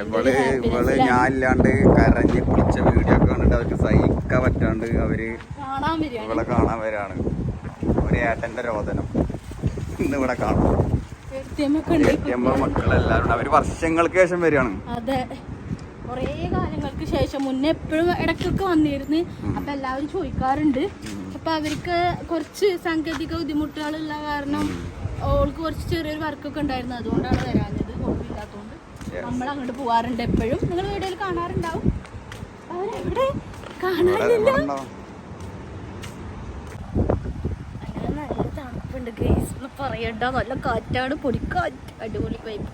ഇവൾ ഇവൾ ഞാൻ ഇല്ലാണ്ട് കരഞ്ഞ് കുളിച്ച വീഡിയോ ഒക്കെ കണ്ടിട്ട് അവർക്ക് സഹിക്കാൻ പറ്റാണ്ട് അവർ ഇവളെ കാണാൻ വരാണ് ഒരു ഏട്ടന്റെ രോദനം. ഇന്ന് ഇവിടെ കാണാം. മക്കളെല്ലാരും അവർ വർഷങ്ങൾക്ക് ശേഷം വരികയാണ്. അതെ. കുറേ കാലങ്ങൾക്ക് ശേഷം മുന്നേ എപ്പോഴും ഇടയ്ക്കൊക്കെ വന്നിരുന്നു. അപ്പൊ എല്ലാവരും ചോദിക്കാറുണ്ട്. അപ്പൊ അവർക്ക് കുറച്ച് സാങ്കേതിക ബുദ്ധിമുട്ടുകളുള്ള കാരണം ഓൾക്ക് കുറച്ച് ചെറിയൊരു വർക്കൊക്കെ ഉണ്ടായിരുന്നു. അതുകൊണ്ടാണ് Yes. നമ്മൾ അങ്ങോട്ട് പോവാറുണ്ട് എപ്പോഴും. നിങ്ങൾ വീഡിയോയിൽ കാണാറുണ്ടാവും? അവരെവിടെ? കാണാനില്ല. അങ്ങനെ നല്ല തണുപ്പുണ്ട് ഗൈസ് പറയണ്ട. നല്ല കാറ്റാണ്. പൊടിക്കാറ്റ് അടിപൊളി വൈബ്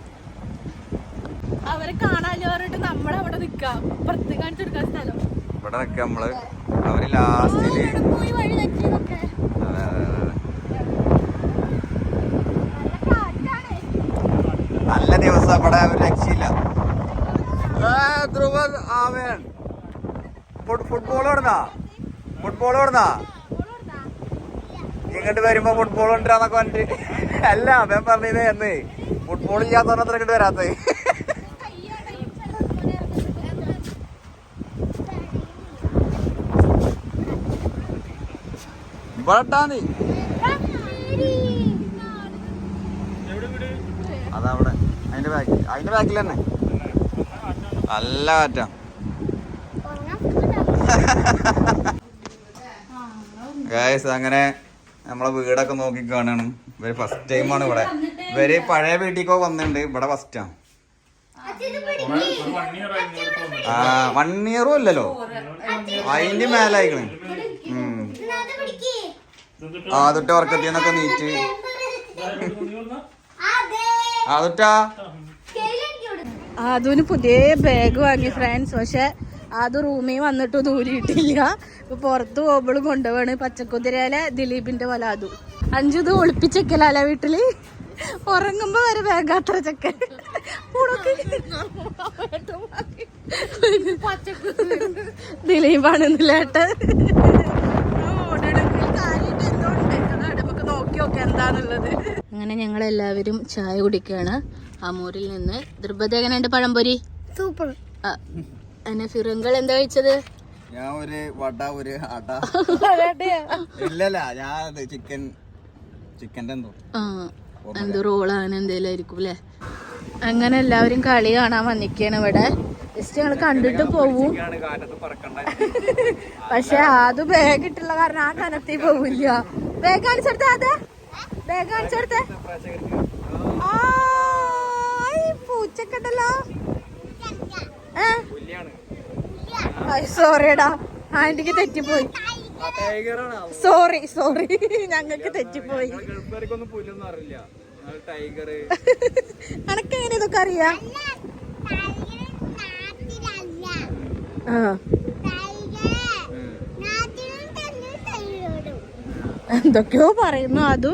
അവരെ കാണാല്ലോ പറഞ്ഞിട്ട് നമ്മളവിടെ നിക്കാം. പുറത്ത് കാണിച്ചു കൊടുക്കാൻ സ്ഥലം. ഇവിടെ നിക്കാം നമ്മൾ. അവർ ലാസ്റ്റ് പോയി വഴി തെറ്റിയതൊക്കെ നല്ല കാറ്റാണ് നല്ല ദിവസം ഇവിടെ ഒരു രക്ഷയില്ല. ധ്രുവൻ ആവേൻ ഫുട്ബോൾ ഓടുന്നാ? ഫുട്ബോൾ ഓടുന്നാ? ഇങ്ങോട്ട് വരുമ്പോ ഫുട്ബോൾ കൊണ്ടുവരാന്നൊക്കെ പറഞ്ഞിട്ട്. അല്ല അവൻ പറഞ്ഞത് എന്ന് ഫുട്ബോൾ ഇല്ലാത്ത പറഞ്ഞത്ര ഇങ്ങോട്ട് വരാത്തത് ഇവിടെ നീ. അതവിടെ. അതിന്റെ ബാക്ക് അതിന്റെ ബാക്കിൽ തന്നെ. നല്ല കാറ്റാ ഗായസ് അങ്ങനെ നമ്മളെ വീടൊക്കെ നോക്കി കാണാണ്. ഇവർ ഫസ്റ്റ് ടൈമാണ് ഇവിടെ. ഇവർ പഴയ വീട്ടിലേക്കോ വന്നിട്ടുണ്ട്. ഇവിടെ ഫസ്റ്റാ ആ വൺ ഇയറും അല്ലല്ലോ. അതിന്റെ മേലായിക്കണ്. ആ തൊട്ട് ഉറക്കത്തിന്നൊക്കെ നീറ്റ്. ആ തൊട്ടാ അതിന് പുതിയ ബാഗ് വാങ്ങി ഫ്രണ്ട്സ് പക്ഷെ അത് റൂമിൽ വന്നിട്ട് ദൂരിയിട്ടില്ല. പുറത്ത് പോകുമ്പോൾ കൊണ്ടുപോവാണ്. പച്ചക്കുതിരയിലെ ദിലീപിന്റെ പോലെ ആദു അഞ്ചു ഇത് ഒളിപ്പിച്ചേക്കലല്ല വീട്ടിൽ? ഉറങ്ങുമ്പോ വരെ ബാഗ് അത്ര ചെക്കൻ ദിലീപാണെന്നില്ലേട്ട് നോക്കി നോക്കി എന്താന്നുള്ളത്. അങ്ങനെ ഞങ്ങൾ എല്ലാവരും ചായ കുടിക്കുകയാണ് അമൂരിൽ നിന്ന്. എങ്ങനെയുണ്ട് പഴംപൊരി? സൂപ്പർ. എന്നെ ഫിറങ്കൾ എന്താ കഴിച്ചത്? ഞാൻ ഒരു വട ഒരു അട. ഇല്ലല്ല ഞാൻ ചിക്കൻ ചിക്കന്റെ എന്തോ. ആ എന്തോ റോൾ അങ്ങനെ എന്തേലും ആയിരിക്കും അല്ലേ അങ്ങനെ എല്ലാവരും കളി കാണാൻ വന്നിക്കാണ് ഇവിടെ. ജസ്റ്റ് ഞങ്ങൾ കണ്ടിട്ട് പോവും. പക്ഷെ അത് ബാഗ് ഇട്ടുള്ള കാരണം ആ കനത്തിൽ പോവില്ല. ബാഗ് കാണിച്ചെടുത്താ അതെ? കാണിച്ചെടുത്ത പൂച്ചക്കണ്ടല്ലോ സോറിയടാ ആന്റിക്ക് തെറ്റിപ്പോയി. സോറി സോറി ഞങ്ങൾക്ക് തെറ്റിപ്പോയി. അനക്കെങ്ങനെ ഇതൊക്കെ അറിയാ? ആ. എന്തൊക്കെയോ പറയുന്നു. അതു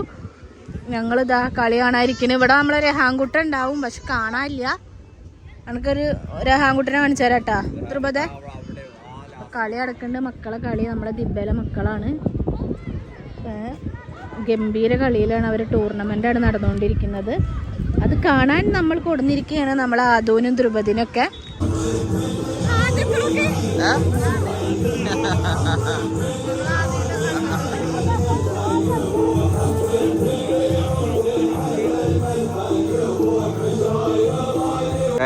ഞങ്ങളിതാ കളി കാണാതിരിക്കുന്നു ഇവിടെ നമ്മളെ രഹാംകുട്ടൻ ഉണ്ടാവും പക്ഷെ കാണാനില്ല. എനിക്കൊരു രഹാംകുട്ടനെ കാണിച്ചു തരാട്ടാ. ത്രിപത കളി അടക്കേണ്ട മക്കളെ കളി നമ്മളെ ദിബയിലെ മക്കളാണ്. ഗംഭീര കളിയിലാണ് അവർ ടൂർണമെന്റാണ് നടന്നുകൊണ്ടിരിക്കുന്നത്. അത് കാണാൻ നമ്മൾ കൊടുന്നിരിക്കുകയാണ് നമ്മളെ ആദൂനും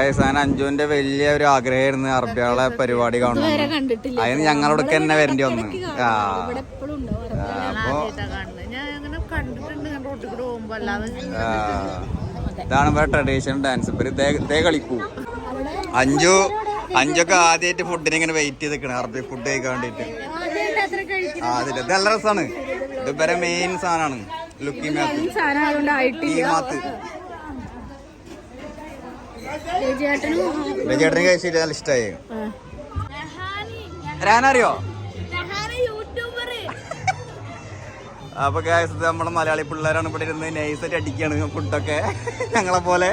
ദ്രുപദിനൊക്കെ സാൻ അഞ്ജുവിന്റെ വലിയ ഒരു ആഗ്രഹമായിരുന്നു അറബികളെ പരിപാടി കാണുന്നത് അതിന് ഞങ്ങളോട് തന്നെ വരേണ്ടി വന്നു. ആ. അപ്പൊ ഇതാണ് ഇവിടെ ട്രഡീഷണൽ ഡാൻസ് ഇവർ ദേ കളിക്കൂ. അഞ്ചു അഞ്ചൊക്കെ ആദ്യമായിട്ട് ഫുഡിന് ഇങ്ങനെ വെയിറ്റ് ചെയ്ത് നിൽക്കണം അറബി ഫുഡ് കഴിക്കാൻ വേണ്ടിട്ട് ആ അതില്ല ഇത് നല്ല രസമാണ് ഇത് ഇവരെ മെയിൻ സാധനമാണ് ലുക്കിംഗ് മാത്ത് സാധനം അതുകൊണ്ട് ആയിട്ടില്ല ഈ മാത്ത് ചേട്ടനും കഴിച്ചിട്ട് നല്ല ഇഷ്ടമായി രാനറിയോ അപ്പൊ guys, ഇത് നമ്മളെ മലയാളി പിള്ളേരാണ് ഇവിടെ ഇരുന്ന് നൈസായിട്ട് അടിക്കാണ് ഫുഡൊക്കെ. ഞങ്ങളെ പോലെ.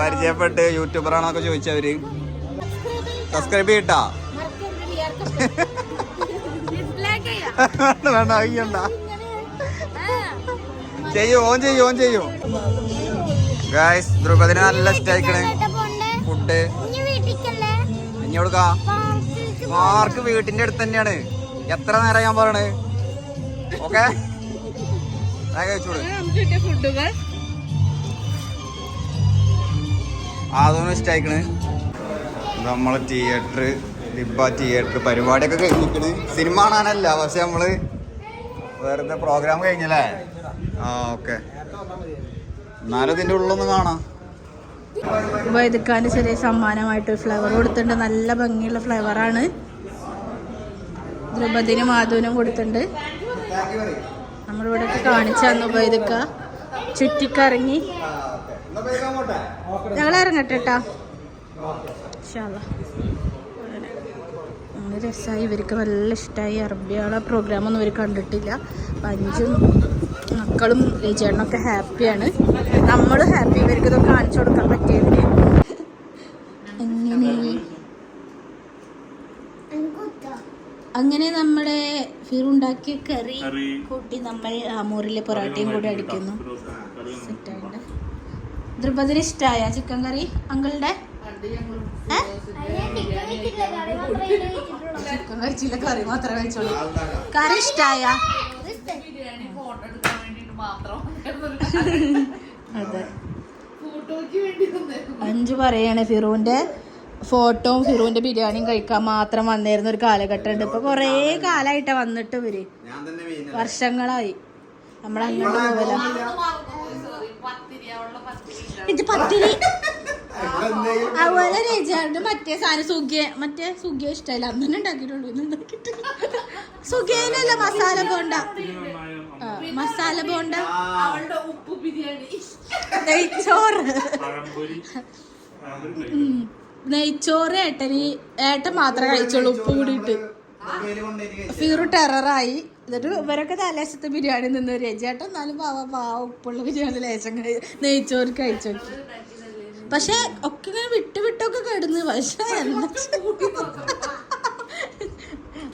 പരിചയപ്പെട്ട് യൂട്യൂബറാണൊക്കെ ചോദിച്ചവര്. സബ്സ്ക്രൈബ് ചെയ്യട്ടാ. വേണ്ട ചെയ്യൂ ചെയ്യും ഓൻ ചെയ്യൂ ഓൻ ചെയ്യും. ഗായ്സ് ദ്രുപദിനെ നല്ല ഇഷ്ടമായിക്കണ് ഫുഡ്. ഇനി കൊടുക്കാ പാർക്ക് വീട്ടിന്റെ അടുത്ത് തന്നെയാണ്. എത്ര നേരം ഞാൻ പറയണ്? ഓക്കെ? അതൊന്നും ഇഷ്ടമായിക്കണ് നമ്മളെ തിയേറ്റർ ദിബ തിയേറ്റർ പരിപാടിയൊക്കെ കഴിഞ്ഞിരിക്കണ്. സിനിമ കാണാനല്ല പക്ഷെ നമ്മൾ വേറെന്താ പ്രോഗ്രാം കഴിഞ്ഞല്ലേ? ആ ഓക്കെ. എന്നാലും ഉള്ളൊന്ന് കാണാം. വൈദിക്കാന്റെ ചെറിയ സമ്മാനമായിട്ട് ഫ്ലവർ കൊടുത്തിട്ടുണ്ട്. നല്ല ഭംഗിയുള്ള ഫ്ലവറാണ് ദ്രൗപദിനും മാധുവിനും കൊടുത്തിട്ടുണ്ട്. നമ്മളിവിടെ കാണിച്ചു തന്നു വൈദിക്ക. ചുറ്റിക്കറങ്ങി. ഞങ്ങൾ ഇറങ്ങട്ടെ കേട്ടാ രസമായി ഇവർക്ക് നല്ല ഇഷ്ടമായി അറബിയാളെ പ്രോഗ്രാമൊന്നും ഇവർ കണ്ടിട്ടില്ല. അപ്പം അഞ്ചും മക്കളും ചേട്ടനൊക്കെ ഹാപ്പിയാണ്. നമ്മളും ഹാപ്പി ഇവർക്ക് ഇതൊക്കെ കാണിച്ചു കൊടുക്കാൻ പറ്റിയതിന്. അങ്ങനെ അങ്ങനെ നമ്മുടെ ഫിറുണ്ടാക്കിയ കറി കൂട്ടി നമ്മൾ ആമൂറിലെ പൊറോട്ടയും കൂടി അടിക്കുന്നു. സെറ്റായിട്ട് ദ്രുപദിന് ഇഷ്ടമായ ചിക്കൻ കറി? അങ്കിളുടെ? ചിക്കൻ കഴിച്ചില്ല കറി മാത്രമേ കഴിച്ചോളൂ കറി ഇഷ്ടായ അതെ. അഞ്ചു പറയാണ് ഫിറുവിന്റെ ഫോട്ടോയും ഫിറുവിന്റെ ബിരിയാണിയും കഴിക്കാൻ മാത്രം വന്നിരുന്ന ഒരു കാലഘട്ടം ഉണ്ട് ഇപ്പൊ കൊറേ കാലായിട്ടാ വന്നിട്ട് ഇവർ. ഞാൻ തന്നെ വർഷങ്ങളായി. നമ്മൾ അങ്ങോട്ട് പോകല ഇത് പത്തിരി. അതുപോലെ രചാണ്ട് മറ്റേ സാധനം സുഖിയ മറ്റേ സുഖിയ ഇഷ്ടമല്ല. അന്നെ ഉണ്ടാക്കിയിട്ടുള്ളൂ. ഇന്ന് ഉണ്ടാക്കിയിട്ടില്ല. സുഖിയനല്ല മസാല ബോണ്ട. മസാല ബോണ്ട. ഉപ്പ് ബിരിയാണി. നെയ്ച്ചോറ്. നെയ്ച്ചോറ് ഏട്ടന് ഏട്ടൻ മാത്രമേ കഴിച്ചുള്ളൂ ഉപ്പ് കൂടിയിട്ട്. ഫീറു ടെററായി. എന്നിട്ട് ഇവരൊക്കെ തലേശത്തെ ബിരിയാണി നിന്ന് രചേട്ടൻ എന്നാലും പാവ പാവ ഉപ്പുള്ള ബിരിയാണി ലേശം നെയ്ച്ചോറ് കഴിച്ചു. പക്ഷെ ഒക്കെ ഇങ്ങനെ വിട്ട് വിട്ടൊക്കെ കിടന്ന്. പക്ഷെ എന്താ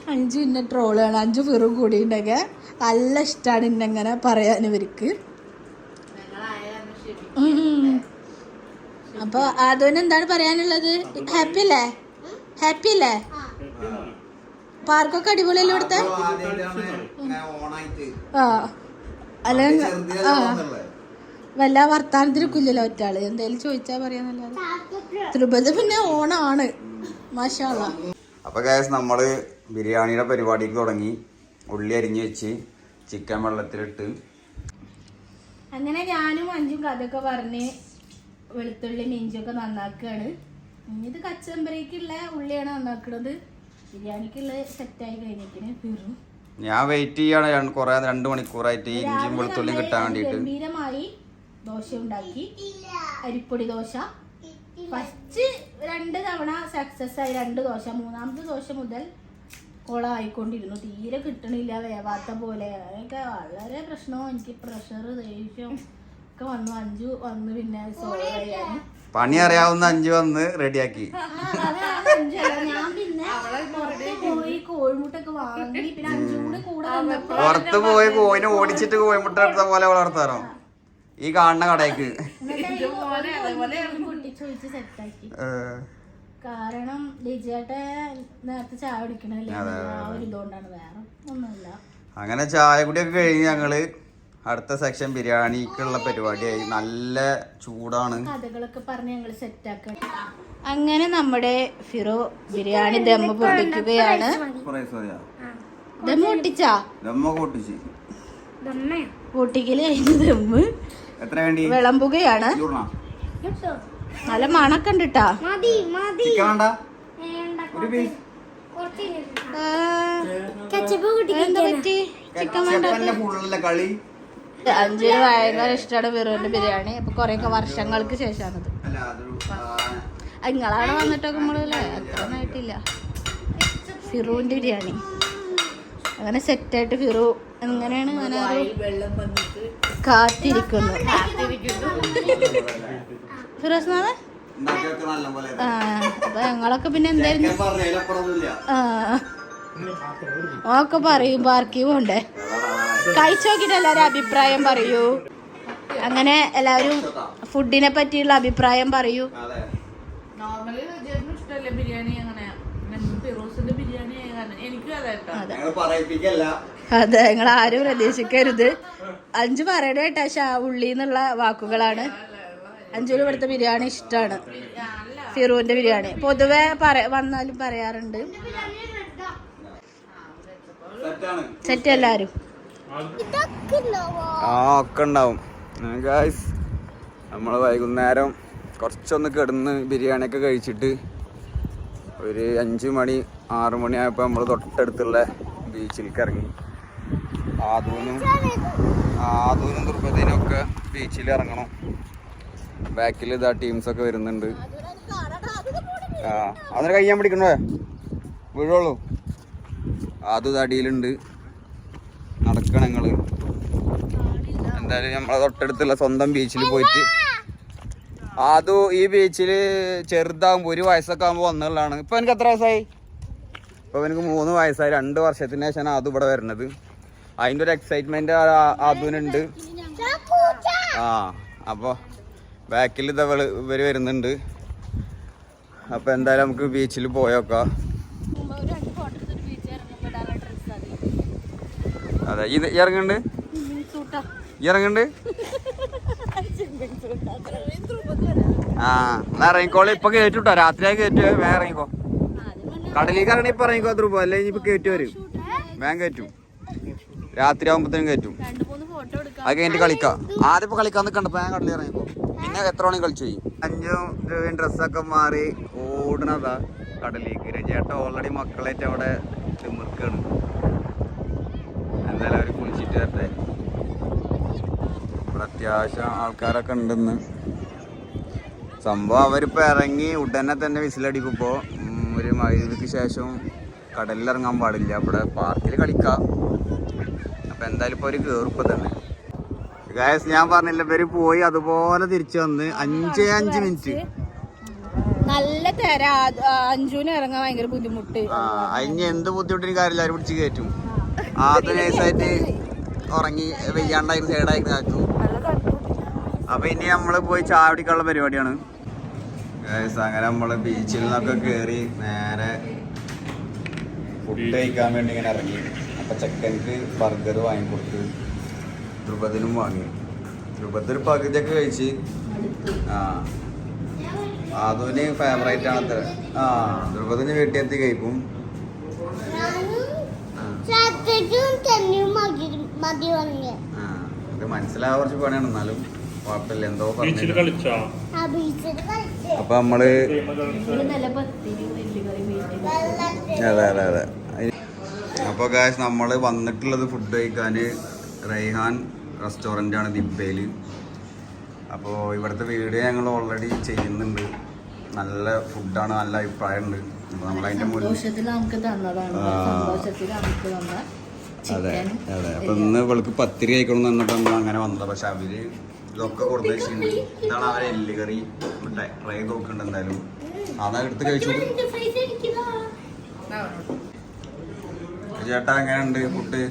അഞ്ചു ഇന്നെ ട്രോളാണ് അഞ്ചു ഫിറും കൂടി ഉണ്ടെങ്കിൽ നല്ല ഇഷ്ടമാണ് ഇന്നെങ്ങനെ പറയാൻ ഇവർക്ക്. ഉം. അപ്പൊ ആദോന് എന്താണ് പറയാനുള്ളത്? ഹാപ്പി അല്ലേ? ഹാപ്പി അല്ലേ? പാർക്കൊക്കെ അടിപൊളിയല്ലേ ഇവിടുത്തെ? ആ. അല്ല ആ. വല്ല വർത്താനത്തിനൊക്കില്ലല്ലോ ഒറ്റാൾ. എന്തായാലും ചോദിച്ചാ പറയാന്നല്ലാതെ തിരുപ്പതി പിന്നെ ഓണാണ്. മാഷാള അപ്പൊ ഗായസ് നമ്മൾ ബിരിയാണിയുടെ പരിപാടിക്ക് തുടങ്ങി. ഉള്ളി അരിഞ്ഞു വെച്ച് ചിക്കൻ വെള്ളത്തിലിട്ട്. അങ്ങനെ ഞാനും അഞ്ചും കഥയൊക്കെ പറഞ്ഞ് വെളുത്തുള്ളി മിഞ്ചൊക്കെ നന്നാക്കുകയാണ് ഇനി ഇത് കച്ചമ്പരക്കുള്ള ഉള്ളിയാണ് നന്നാക്കുന്നത് ബിരിയാണിക്കുള്ള സെറ്റായി കഴിഞ്ഞിട്ട് തീർന്നു ഞാൻ വെയിറ്റ് ചെയ്യാണ്. കൊറേ രണ്ട് മണിക്കൂറായിട്ട് ഇഞ്ചിയും വെളുത്തുള്ളിയും കിട്ടാൻ വേണ്ടിയിട്ട്. ഗംഭീരമായി ദോശ ഉണ്ടാക്കി. അരിപ്പൊടി ദോശ. ഫസ്റ്റ് രണ്ട് തവണ സക്സസ് ആയി രണ്ട് ദോശ. മൂന്നാമത്തെ ദോശ മുതൽ കൊളായിക്കൊണ്ടിരുന്നു തീരെ കിട്ടണില്ല വേവാത്ത പോലെ. അതൊക്കെ വളരെ പ്രശ്നവും എനിക്ക് പ്രഷർ ദേഷ്യം ഒക്കെ വന്നു. അഞ്ചു വന്ന് പിന്നെ സോൾവ് ചെയ്യാൻ പണി അറിയാവുന്ന അഞ്ചു വന്ന് റെഡിയാക്കി ഞാൻ പിന്നെ പോയി കോഴിമുട്ടൊക്കെ വാങ്ങി പിന്നെ അഞ്ചും കൂടെ കൂടെ പുറത്ത് പോയി കോയിനെ ഓടിച്ചിട്ട് കോഴിമുട്ട എടുത്ത പോലെ വളർത്താറോ ഈ കാണുന്ന കടയ്ക്ക്. പൊട്ടിച്ചൊഴിച്ച് സെറ്റാക്കി കാരണം ലിജിയേട്ടെ നേരത്തെ ചായ കുടിക്കണല്ലേ? ആ ഒരു ഇതുകൊണ്ടാണ് വേറെ ഒന്നുമില്ല. അങ്ങനെ ചായ കുടിയൊക്കെ കഴിഞ്ഞ് ഞങ്ങൾ അടുത്ത സെക്ഷൻ ബിരിയാണിക്കുള്ള പരിപാടിയായി. നല്ല ചൂടാണ്. കഥകളൊക്കെ പറഞ്ഞ് ഞങ്ങൾ സെറ്റാക്കണം അങ്ങനെ നമ്മുടെ ഫിറോ ബിരിയാണി ദമ്മ പൊട്ടിക്കുകയാണ്. ദമ്മ പൊട്ടിച്ചാ? പൊട്ടിച്ച്. പൊട്ടിക്കൽ കഴിഞ്ഞ് ദമ്മ് എത്ര വേണ്ടി? വിളമ്പുകയാണ്? നല്ല മണൊക്കെ അഞ്ചു അഞ്ചിന് ഭയങ്കര ഇഷ്ടമാണ് വെറുവിന്റെ ബിരിയാണി. അപ്പൊ കൊറേയൊക്കെ വർഷങ്ങൾക്ക് ശേഷമാണത് നിങ്ങളാണ് നിങ്ങളവിടെ വന്നിട്ടൊക്കെ നമ്മളല്ലേ അത്ര ആയിട്ടില്ല. ഫിറുവിന്റെ ബിരിയാണി. അങ്ങനെ സെറ്റായിട്ട് ഫിറു എങ്ങനെയാണ് അങ്ങനെ ഒരു കാത്തിരിക്കുന്നു. ഫിറോസ് നാഥ് ആ അപ്പൊ ഞങ്ങളൊക്കെ പിന്നെ എന്തായിരുന്നു? ഒക്കെ പറയും പാർക്കി പോണ്ടേ കഴിച്ചു നോക്കിട്ട് എല്ലാവരും അഭിപ്രായം പറയൂ. അങ്ങനെ എല്ലാവരും ഫുഡിനെ പറ്റിയുള്ള അഭിപ്രായം പറയൂ. അതെ. നോർമലി ഇഷ്ടമല്ല ബിരിയാണി അങ്ങനെ? ഫിറോസിന്റെ ബിരിയാണി എനിക്കും പറയിപ്പിക്കല്ല. അതെ നിങ്ങൾ ആരും പ്രതീക്ഷിക്കരുത്. അഞ്ചു പറയണ കേട്ടാ ഉള്ളിന്നുള്ള ഉള്ളി എന്നുള്ള വാക്കുകളാണ് അഞ്ചുവിന് ഇവിടുത്തെ ബിരിയാണി ഇഷ്ടമാണ് ഫിറൂന്റെ ബിരിയാണി. പൊതുവെ പറ വന്നാലും പറയാറുണ്ട്. സെറ്റ് എല്ലാരും. ആ ഒക്കെ ഉണ്ടാവും ഗായ്സ് നമ്മൾ വൈകുന്നേരം കുറച്ചൊന്ന് കിടന്ന് ബിരിയാണിയൊക്കെ കഴിച്ചിട്ട് ഒരു അഞ്ച് മണി ആറ് മണിയായപ്പോൾ നമ്മൾ തൊട്ടടുത്തുള്ള ബീച്ചിലേക്ക് ഇറങ്ങി. ആദൂനും ആദൂനും ദുർഗതിനൊക്കെ ഒക്കെ ബീച്ചിൽ ഇറങ്ങണം. ബാക്കിൽ ഇതാ ടീംസൊക്കെ വരുന്നുണ്ട്. ആ അതിന് കയ്യാൻ പിടിക്കണോ? വീഴുള്ളൂ ആദു തടിയിലുണ്ട് നടക്കണം ഞങ്ങൾ. എന്തായാലും നമ്മളെ തൊട്ടടുത്തുള്ള സ്വന്തം ബീച്ചിൽ പോയിട്ട്. അത് ഈ ബീച്ചിൽ ചെറുതാകുമ്പോൾ ഒരു വയസ്സൊക്കെ ആകുമ്പോൾ വന്നുള്ളതാണ്. ഇപ്പൊ എനിക്ക് എത്ര വയസ്സായി? ഇപ്പൊ എനിക്ക് മൂന്ന് വയസ്സായി. രണ്ട് വർഷത്തിന് ശേഷമാണ് അത് ഇവിടെ വരുന്നത്. അതിന്റെ ഒരു എക്സൈറ്റ്മെന്റ് അതുനുണ്ട്. ആ അപ്പോൾ ബാക്കിൽ ഇത് ഇവർ വരുന്നുണ്ട്. അപ്പോൾ എന്തായാലും നമുക്ക് ബീച്ചിൽ പോയോക്കാം. അതെ ഇത് ഇറങ്ങണ്ട്? ഇറങ്ങുന്നുണ്ട് ആ എന്നാ ഇറങ്ങിക്കോളെ. ഇപ്പൊ കേട്ടുട്ടോ രാത്രിയായി കയറ്റു വേഗം ഇറങ്ങിക്കോ. കടലിലേക്ക് ഇറങ്ങി ഇപ്പൊ ഇറങ്ങിക്കോ ധ്രുവ. അല്ലെ ഇനിയിപ്പോ കയറ്റു വരും. വേഗം കയറ്റും രാത്രി ആകുമ്പോഴത്തേനും കയറ്റും അത് കഴിഞ്ഞിട്ട് കളിക്കാം. ആദ്യം ഇപ്പൊ കളിക്കാൻ നിൽക്കണ്ട ഞാൻ കടലിൽ ഇറങ്ങിക്കോ. പിന്നെ എത്ര മണി കളിച്ചു ചെയ്യും അഞ്ചും രൂപയും ഡ്രസ്സൊക്കെ മാറി ഓടണതാ കടലിലേക്ക്. രജേട്ട ഓൾറെഡി മക്കളായിട്ട് അവിടെ തിമിർക്കാണ് എന്തായാലും അവർ കുളിച്ചിട്ട് വരട്ടെ. ഇവിടെ അത്യാവശ്യം ആൾക്കാരൊക്കെ ഉണ്ടെന്ന്. സംഭവം അവരിപ്പോൾ ഇറങ്ങി ഉടനെ തന്നെ വിസിലടിക്കുമ്പോൾ ഒരു മഴയ്ക്ക് ശേഷം കടലിൽ ഇറങ്ങാൻ പാടില്ല. ഇവിടെ പാർക്കിൽ കളിക്കാം. അപ്പോൾ എന്തായാലും ഇപ്പോൾ അവർ കയറും തന്നെ. ഗായസ് ഞാൻ പറഞ്ഞില്ല ഇവർ പോയി അതുപോലെ തിരിച്ചു വന്ന് അഞ്ചേ അഞ്ച് മിനിറ്റ്. നല്ല തര. അഞ്ചുവിന് ഇറങ്ങാൻ ഭയങ്കര ബുദ്ധിമുട്ട്. അതിന് എന്ത് ബുദ്ധിമുട്ടിന് കാര്യമില്ല അവർ പിടിച്ച് കയറ്റും. ആദ്യം നൈസായിട്ട് ഉറങ്ങി വെയ്യാണ്ടായിരുന്നു സൈഡായി കാച്ചു അപ്പൊ ഇനി നമ്മൾ പോയി ചാവടിക്കുള്ള പരിപാടിയാണ്. ഗായസ് അങ്ങനെ നമ്മൾ ബീച്ചിൽ നിന്നൊക്കെ കേറി നേരെ ഫുഡ് കഴിക്കാൻ വേണ്ടി ഇങ്ങനെ ഇറങ്ങി. അപ്പൊ ചെക്കൻക്ക് ബർഗർ വാങ്ങിക്കൊടുത്ത്. ധ്രുപദിനും വാങ്ങി. ധ്രുപദ് പകുതിയൊക്കെ കഴിച്ച്. ആ. അതുവിന് ഫേവറേറ്റ് ആണ് അത്ര. ആ ധ്രുപദിന് വീട്ടിലെത്തി കഴിക്കും. അത് വന്ന് ആ ഇത് മനസ്സിലാവാൻ കുറച്ച് പണിയാണ്. എന്നാലും കുഴപ്പമില്ല. എന്തോ പറഞ്ഞു കളിച്ചാ? ആ ബീച്ചിൽ കളിച്ച്. അപ്പൊ നമ്മൾ അതെ അതെ അതെ. അപ്പോൾ ഗായ്സ് നമ്മൾ വന്നിട്ടുള്ളത് ഫുഡ് കഴിക്കാൻ റൈഹാൻ റെസ്റ്റോറന്റ് ആണ് ദിബയിൽ അപ്പോൾ ഇവിടുത്തെ വീഡിയോ ഞങ്ങൾ ഓൾറെഡി ചെയ്യുന്നുണ്ട്. നല്ല ഫുഡാണ് നല്ല അഭിപ്രായമുണ്ട്. നമ്മളതിന്റെ അതെ അതെ. അപ്പൊ ഇന്ന് ഇവൾക്ക് പത്തിരി കഴിക്കണം എന്ന് പറഞ്ഞിട്ട് നമ്മൾ അങ്ങനെ വന്നത് പക്ഷെ അവർ ഇതൊക്കെ കൊടുത്തു വെച്ചിട്ടുണ്ട് ഇതാണ് അവരെ എല്ല് കറി. ട്രൈ ചെയ്ത് നോക്കുന്നുണ്ട് എന്തായാലും. അതാ എടുത്ത് കഴിച്ചു. ചേട്ടാ എങ്ങനെയുണ്ട് ഫുഡ്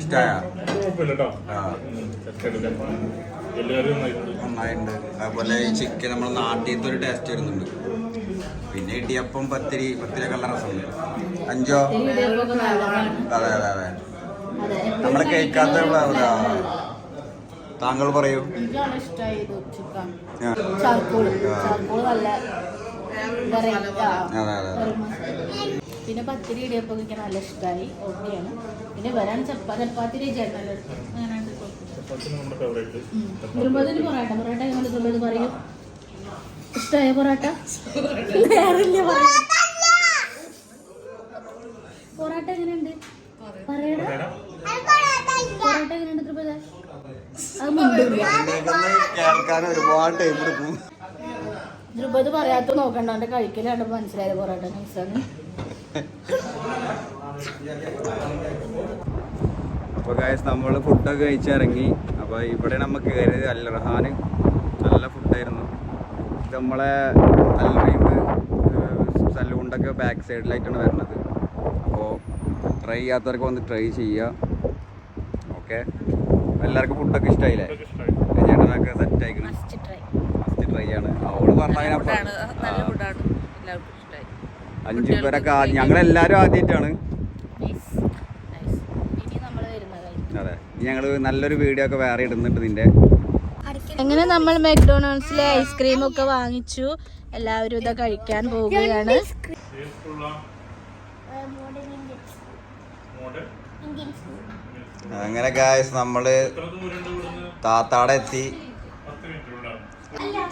ഇഷ്ടമായ നന്നായിട്ടുണ്ട്. അതുപോലെ ഈ ചിക്കൻ നമ്മൾ നാട്ടിലത്തെ ഒരു ടേസ്റ്റ് വരുന്നുണ്ട്. പിന്നെ ഇടിയപ്പം പത്തിരി പത്തിരി കള്ള രസമുണ്ട്. അഞ്ചോ? അതെ അതെ അതെ. നമ്മൾ നമ്മളെ കേൾക്കാത്ത. താങ്കൾ പറയൂ. അതെ അതെ പിന്നെ പത്തിരി ഇടിയപ്പൊക്കെ എനിക്ക് നല്ല ഇഷ്ടമായി ഓക്കെയാണ് പിന്നെ വരാൻ ചപ്പാ ചപ്പാത്തിരി ചേട്ടനല്ലോ കുടുംബത്തിന് പൊറാട്ട. പൊറാട്ട എങ്ങനെ തുള്ളത് പറയൂ? ഇഷ്ടമായ പൊറാട്ട? പൊറോട്ട പൊറാട്ട എങ്ങനെയുണ്ട് പൊറാട്ട എങ്ങനെയുണ്ട് മുണ്ടില്ല കേൾക്കാൻ ഒരുപാട് ടൈം എടുക്കും. ദ്രുപത് പറയാത്ത നോക്കണ്ട. അവന്റെ കഴിക്കലാണ് മനസ്സിലായത് പൊറോട്ട നൈസാണ് അപ്പോൾ ഗായസ് നമ്മൾ ഫുഡൊക്കെ കഴിച്ചിറങ്ങി. അപ്പോൾ ഇവിടെ നമുക്ക് കയറിയത് അൽറഹാൻ. നല്ല ഫുഡായിരുന്നു ഇത് നമ്മളെ അൽറീബ് സലൂണ്ടൊക്കെ ബാക്ക് സൈഡിലായിട്ടാണ് വരുന്നത്. അപ്പോൾ ട്രൈ ചെയ്യാത്തവർക്ക് വന്ന് ട്രൈ ചെയ്യുക ഓക്കെ എല്ലാവർക്കും ഫുഡൊക്കെ ഇഷ്ടമായില്ലേ ഇഷ്ടമായി ചേട്ടനൊക്കെ സെറ്റ് ആയിക്കണം. ഫസ്റ്റ് ട്രൈ ആണ്. അവൾ ഫുഡാണ് നല്ല പറഞ്ഞ ഫുഡാണ് എല്ലാവർക്കും ഇഷ്ടമായി അഞ്ചു പേരൊക്കെ ഞങ്ങളെല്ലാരും ആദ്യമായിട്ടാണ്. അതെ. ഇനി ഞങ്ങൾ നല്ലൊരു വീഡിയോ ഒക്കെ വേറെ ഇടുന്നുണ്ട് നിന്റെ. അങ്ങനെ നമ്മൾ മെക്ഡൊണാൾഡ്സിലെ ഐസ്ക്രീം ഒക്കെ വാങ്ങിച്ചു എല്ലാവരും ഇത് കഴിക്കാൻ പോവുകയാണ്. അങ്ങനെ ഗായസ് നമ്മൾ താത്താടെ എത്തി.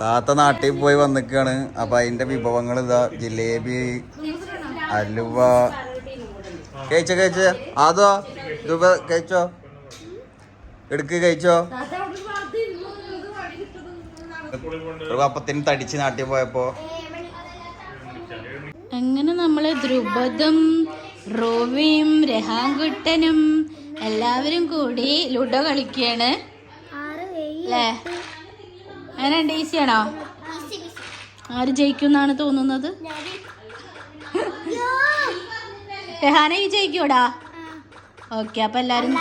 താത്ത നാട്ടിൽ പോയി വന്നിക്കാണ്. അപ്പൊ അതിന്റെ വിഭവങ്ങൾ ഇതാ ജിലേബി അലുവ. കഴിച്ചോ കഴിച്ചോ? അതോ രൂപ കഴിച്ചോ? എടുക്ക് കഴിച്ചോ? ഒരു അപ്പത്തിന് തടിച്ച് നാട്ടിൽ പോയപ്പോ. അങ്ങനെ നമ്മൾ ദ്രുപദും റോവിയും രഹാങ്കുട്ടനും എല്ലാവരും കൂടി ലുഡോ കളിക്കുകയാണ് ആറ് ഏഴ് അല്ലേ അങ്ങനെ ഈസിയാണോ ആര് ജയിക്കും എന്നാണ് തോന്നുന്നത് രഹാന ഈ ജയിക്കൂടാ? ഓക്കെ അപ്പൊ എല്ലാരും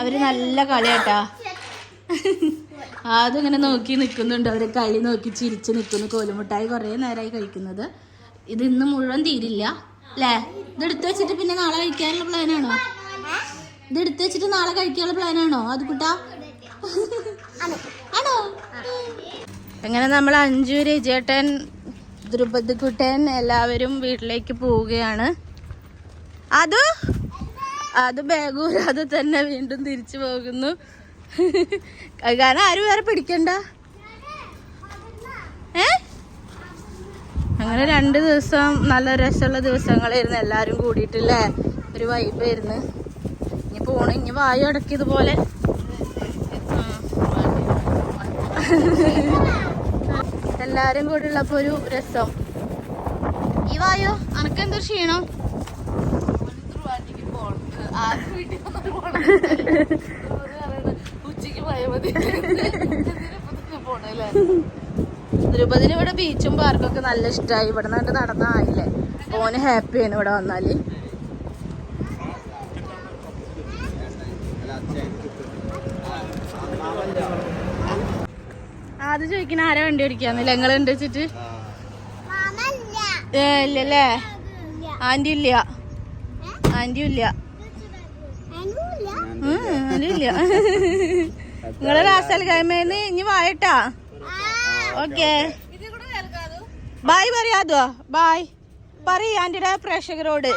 അവർ നല്ല കളിയാട്ടാ. ആദ്യം ഇങ്ങനെ നോക്കി നിൽക്കുന്നുണ്ട് അവർ കളി നോക്കി ചിരിച്ച് നിൽക്കുന്നു കോലുമുട്ടായി കുറേ നേരമായി കഴിക്കുന്നത്. ഇത് ഇന്ന് മുഴുവൻ തീരില്ല അല്ലേ? ഇത് എടുത്തു വെച്ചിട്ട് പിന്നെ നാളെ കഴിക്കാനുള്ള പ്ലാനാണോ ഇത് എടുത്തു വെച്ചിട്ട് നാളെ കഴിക്കാനുള്ള പ്ലാനാണോ അത് കുട്ടാ. അങ്ങനെ നമ്മൾ അഞ്ചു രജേട്ടൻ ദ്രുപദ് കുട്ടൻ എല്ലാവരും വീട്ടിലേക്ക് പോവുകയാണ്. അത്? അത് ബാഗൂരാതെ തന്നെ വീണ്ടും തിരിച്ചു പോകുന്നു. കാരണം ആരും വേറെ പിടിക്കണ്ട. ഏ? അങ്ങനെ രണ്ട് ദിവസം നല്ല രസമുള്ള ദിവസങ്ങളായിരുന്നു എല്ലാവരും കൂടിയിട്ടില്ലേ? ഒരു വൈബായിരുന്നു ഇനി പോണു ഇനി വായു അടക്കിയതുപോലെ. എല്ലാരും കൂടെ ഉള്ളപ്പോ ഒരു രസം. ഈ വായോ അനക്ക് എന്തോ ക്ഷീണം തിരുപ്പതിന് ഇവിടെ ബീച്ചും പാർക്കും ഒക്കെ നല്ല ഇഷ്ടമായി ഇവിടെ നിന്നിട്ട് നടന്നായില്ലേ ഓന് ഹാപ്പിയാണ് ഇവിടെ വന്നാൽ. ആദ്യം ചോദിക്കണ ആരാ വണ്ടി ഓടിക്കാന്നില്ല ഞങ്ങൾ ഉണ്ട് വെച്ചിട്ട് ഏ ഇല്ലല്ലേ? ആന്റി ഇല്ല. ആന്റിയും ഇല്ല. ഇല്ല. നിങ്ങൾ റാസൽ കൈമേന്ന് ഇനി വായട്ടാ ഓക്കെ. ബായ് പറയാതോ? ബായ്. പറയ് ആന്റിയുടെ പ്രേക്ഷകരോട്.